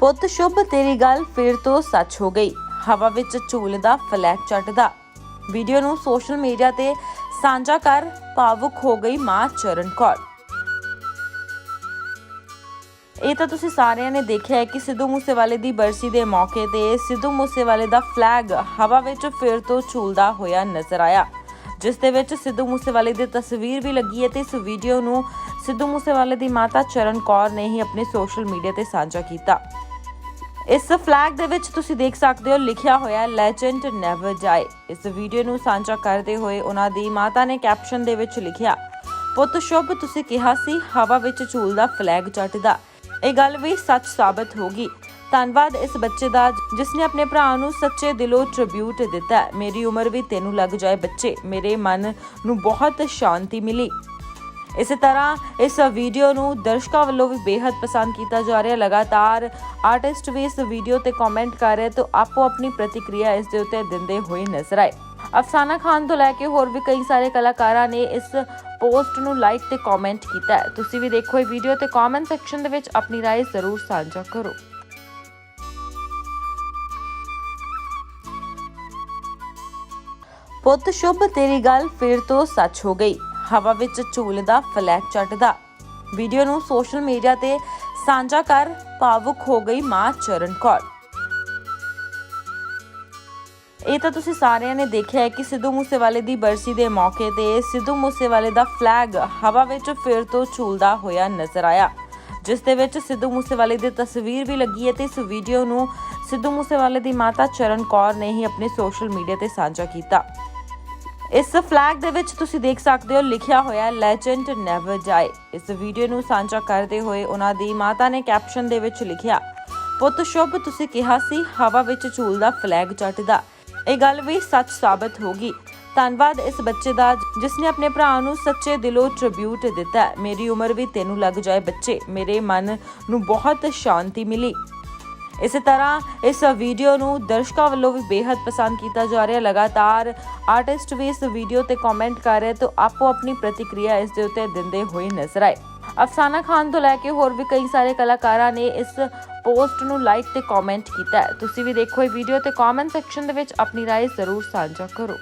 ਪੁੱਤ ਸ਼ੁਭ, ਤੇਰੀ ਗੱਲ ਫਿਰ ਤੋਂ ਸੱਚ ਹੋ ਗਈ। ਹਵਾ ਵਿੱਚ ਝੂਲਦਾ ਫਲੈਗ ਚੱਟਦਾ ਵੀਡੀਓ ਨੂੰ ਸੋਸ਼ਲ ਮੀਡੀਆ ਤੇ ਸਾਂਝਾ ਕਰ ਭਾਵੁਕ ਹੋ ਗਈ ਮਾਂ ਚਰਨ ਕੌਰ। ਇਹ ਤਾਂ ਤੁਸੀਂ ਸਾਰਿਆਂ ਨੇ ਦੇਖਿਆ ਹੈ ਕਿ ਸਿੱਧੂ ਮੂਸੇਵਾਲੇ ਦੀ ਬਰਸੀ ਦੇ ਮੌਕੇ ਤੇ ਸਿੱਧੂ ਮੂਸੇਵਾਲੇ ਦਾ ਫਲੈਗ ਹਵਾ ਵਿੱਚ ਫਿਰ ਤੋਂ ਝੂਲਦਾ ਹੋਇਆ ਨਜ਼ਰ ਆਇਆ। ਜਿਸ ਦੇ ਵਿੱਚ ਸਿੱਧੂ ਮੂਸੇਵਾਲੇ ਦੀ ਤਸਵੀਰ ਵੀ ਲੱਗੀ ਹੈ ਤੇ ਇਸ ਵੀਡੀਓ ਨੂੰ ਸਿੱਧੂ ਮੂਸੇਵਾਲੇ ਦੀ ਮਾਤਾ ਚਰਨ ਕੌਰ ਨੇ ਹੀ ਆਪਣੇ ਸੋਸ਼ਲ ਮੀਡੀਆ ਤੇ ਸਾਂਝਾ ਕੀਤਾ। ਇਸ ਫਲੈਗ ਦੇ ਵਿੱਚ ਤੁਸੀਂ ਦੇਖ ਸਕਦੇ ਹੋ, ਲਿਖਿਆ ਹੋਇਆ ਲੈਜੈਂਡ ਨੈਵਰ ਡਾਈ ਇਸ ਵੀਡੀਓ ਨੂੰ ਸਾਂਝਾ ਕਰਦੇ ਹੋਏ ਉਹਨਾਂ ਦੀ ਮਾਤਾ ਨੇ ਕੈਪਸ਼ਨ ਦੇ ਵਿੱਚ ਲਿਖਿਆ, ਪੁੱਤ ਸ਼ੁਭ, ਤੁਸੀਂ ਕਿਹਾ ਸੀ ਹਵਾ ਵਿੱਚ ਝੂਲਦਾ ਫਲੈਗ ਚੱਟਦਾ। ਇਹ ਗੱਲ ਵੀ ਸੱਚ ਸਾਬਤ ਹੋ ਗਈ। ਧੰਨਵਾਦ ਇਸ ਬੱਚੇ ਦਾ ਜਿਸ ਨੇ ਆਪਣੇ ਭਰਾ ਨੂੰ ਸੱਚੇ ਦਿਲੋਂ ਟ੍ਰਿਬਿਊਟ ਦਿੱਤਾ ਮੇਰੀ ਉਮਰ ਵੀ ਤੈਨੂੰ ਲੱਗ ਜਾਏ ਬੱਚੇ। ਮੇਰੇ ਮਨ ਨੂੰ ਬਹੁਤ ਸ਼ਾਂਤੀ ਮਿਲੀ। ਇਸੇ ਤਰ੍ਹਾਂ ਇਸ ਵੀਡੀਓ ਨੂੰ ਦਰਸ਼ਕਾਂ ਵੱਲੋਂ ਵੀ ਬੇहद ਪਸੰਦ ਕੀਤਾ ਜਾ ਰਿਹਾ। ਲਗਾਤਾਰ ਆਰਟਿਸਟ ਵੀ ਇਸ ਵੀਡੀਓ ਤੇ ਕਮੈਂਟ ਕਰ ਰਹੇ ਤੋਂ ਆਪੋ ਆਪਣੀ ਪ੍ਰਤੀਕਿਰਿਆ ਇਸ ਦੇ ਉੱਤੇ ਦਿੰਦੇ ਹੋਏ ਨਜ਼ਰ ਆਏ। ਅਫਸਾਨਾ ਖਾਨ ਤੋਂ ਲੈ ਕੇ ਹੋਰ ਵੀ ਕਈ ਸਾਰੇ ਕਲਾਕਾਰਾਂ ਨੇ ਇਸ ਪੋਸਟ ਨੂੰ ਲਾਈਕ ਤੇ ਕਮੈਂਟ ਕੀਤਾ ਤੁਸੀਂ ਵੀ ਦੇਖੋ ਇਹ ਵੀਡੀਓ ਤੇ ਕਮੈਂਟ ਸੈਕਸ਼ਨ ਦੇ ਵਿੱਚ ਆਪਣੀ رائے ਜ਼ਰੂਰ ਸਾਂਝਾ ਕਰੋ। ਪੁੱਤ, ਸ਼ੁਭ ਤੇਰੀ ਗੱਲ ਫਿਰ ਤੋਂ ਸੱਚ ਹੋ ਗਈ। ਹਵਾ ਵਿੱਚ ਝੂਲਦਾ ਫਲੈਗ ਚੱਟਦਾ ਵੀਡੀਓ ਨੂੰ ਸੋਸ਼ਲ ਮੀਡੀਆ ਤੇ ਸਾਂਝਾ ਕਰ ਭਾਵੁਕ ਹੋ ਗਈ ਮਾਂ ਚਰਨ ਕੌਰ। ਇਹ ਤਾਂ ਤੁਸੀਂ ਸਾਰਿਆਂ ਨੇ ਦੇਖਿਆ ਹੈ ਕਿ ਸਿੱਧੂ ਮੂਸੇਵਾਲੇ ਦੀ ਬਰਸੀ ਦੇ ਮੌਕੇ ਤੇ ਸਿੱਧੂ ਮੂਸੇਵਾਲੇ ਦਾ ਫਲੈਗ ਹਵਾ ਵਿੱਚ ਫਿਰ ਤੋਂ ਝੂਲਦਾ ਹੋਇਆ ਨਜ਼ਰ ਆਇਆ, ਜਿਸ ਦੇ ਵਿੱਚ ਸਿੱਧੂ ਮੂਸੇਵਾਲੇ ਦੀ ਤਸਵੀਰ ਵੀ ਲੱਗੀ ਹੈ ਤੇ ਇਸ ਵੀਡੀਓ ਨੂੰ ਸਿੱਧੂ ਮੂਸੇਵਾਲੇ ਦੀ ਮਾਤਾ ਚਰਨ ਕੌਰ ਨੇ ਹੀ ਆਪਣੇ ਸੋਸ਼ਲ ਮੀਡੀਆ ਤੇ ਸਾਂਝਾ ਕੀਤਾ। ਇਸ ਫਲੈਗ ਦੇ ਵਿੱਚ ਤੁਸੀਂ ਦੇਖ ਸਕਦੇ ਹੋ ਲਿਖਿਆ ਹੋਇਆ ਲੈਜੈਂਡ ਨੈਵਰ ਡਾਈ ਇਸ ਵੀਡੀਓ ਨੂੰ ਸਾਂਝਾ ਕਰਦੇ ਹੋਏ ਉਹਨਾਂ ਦੀ ਮਾਤਾ ਨੇ ਕੈਪਸ਼ਨ ਦੇ ਵਿੱਚ ਲਿਖਿਆ, ਪੁੱਤ ਸ਼ੁਭ, ਤੁਸੀਂ ਕਿਹਾ ਸੀ ਹਵਾ ਵਿੱਚ ਝੂਲਦਾ ਫਲੈਗ ਚੱਟਦਾ। ਇਹ ਗੱਲ ਵੀ ਸੱਚ ਸਾਬਤ ਹੋ ਗਈ। ਧੰਨਵਾਦ ਇਸ ਬੱਚੇ ਦਾ, ਜਿਸ ਨੇ ਆਪਣੇ ਭਰਾ ਨੂੰ ਸੱਚੇ ਦਿਲੋਂ ਟ੍ਰਿਬਿਊਟ ਦਿੱਤਾ ਮੇਰੀ ਉਮਰ ਵੀ ਤੈਨੂੰ ਲੱਗ ਜਾਏ ਬੱਚੇ। ਮੇਰੇ ਮਨ ਨੂੰ ਬਹੁਤ ਸ਼ਾਂਤੀ ਮਿਲੀ। ਇਸੇ ਤਰ੍ਹਾਂ ਇਸ ਵੀਡੀਓ ਨੂੰ ਦਰਸ਼ਕਾਂ ਵੱਲੋਂ ਵੀ ਬੇहद ਪਸੰਦ ਕੀਤਾ ਜਾ ਰਿਹਾ। ਲਗਾਤਾਰ ਆਰਟਿਸਟ ਵੀ ਇਸ ਵੀਡੀਓ ਤੇ ਕਮੈਂਟ ਕਰ ਰਹੇ ਤੋਂ ਆਪੋ ਆਪਣੀ ਪ੍ਰਤੀਕਿਰਿਆ ਇਸ ਦੇ ਉੱਤੇ ਦਿੰਦੇ ਹੋਏ ਨਜ਼ਰ ਆਏ। ਅਫਸਾਨਾ ਖਾਨ ਤੋਂ ਲੈ ਕੇ ਹੋਰ ਵੀ ਕਈ ਸਾਰੇ ਕਲਾਕਾਰਾਂ ਨੇ ਇਸ ਪੋਸਟ ਨੂੰ ਲਾਈਕ ਤੇ ਕਮੈਂਟ ਕੀਤਾ ਤੁਸੀਂ ਵੀ ਦੇਖੋ ਇਹ ਵੀਡੀਓ ਤੇ ਕਮੈਂਟ ਸੈਕਸ਼ਨ ਦੇ ਵਿੱਚ ਆਪਣੀ رائے ਜ਼ਰੂਰ ਸਾਂਝਾ ਕਰੋ।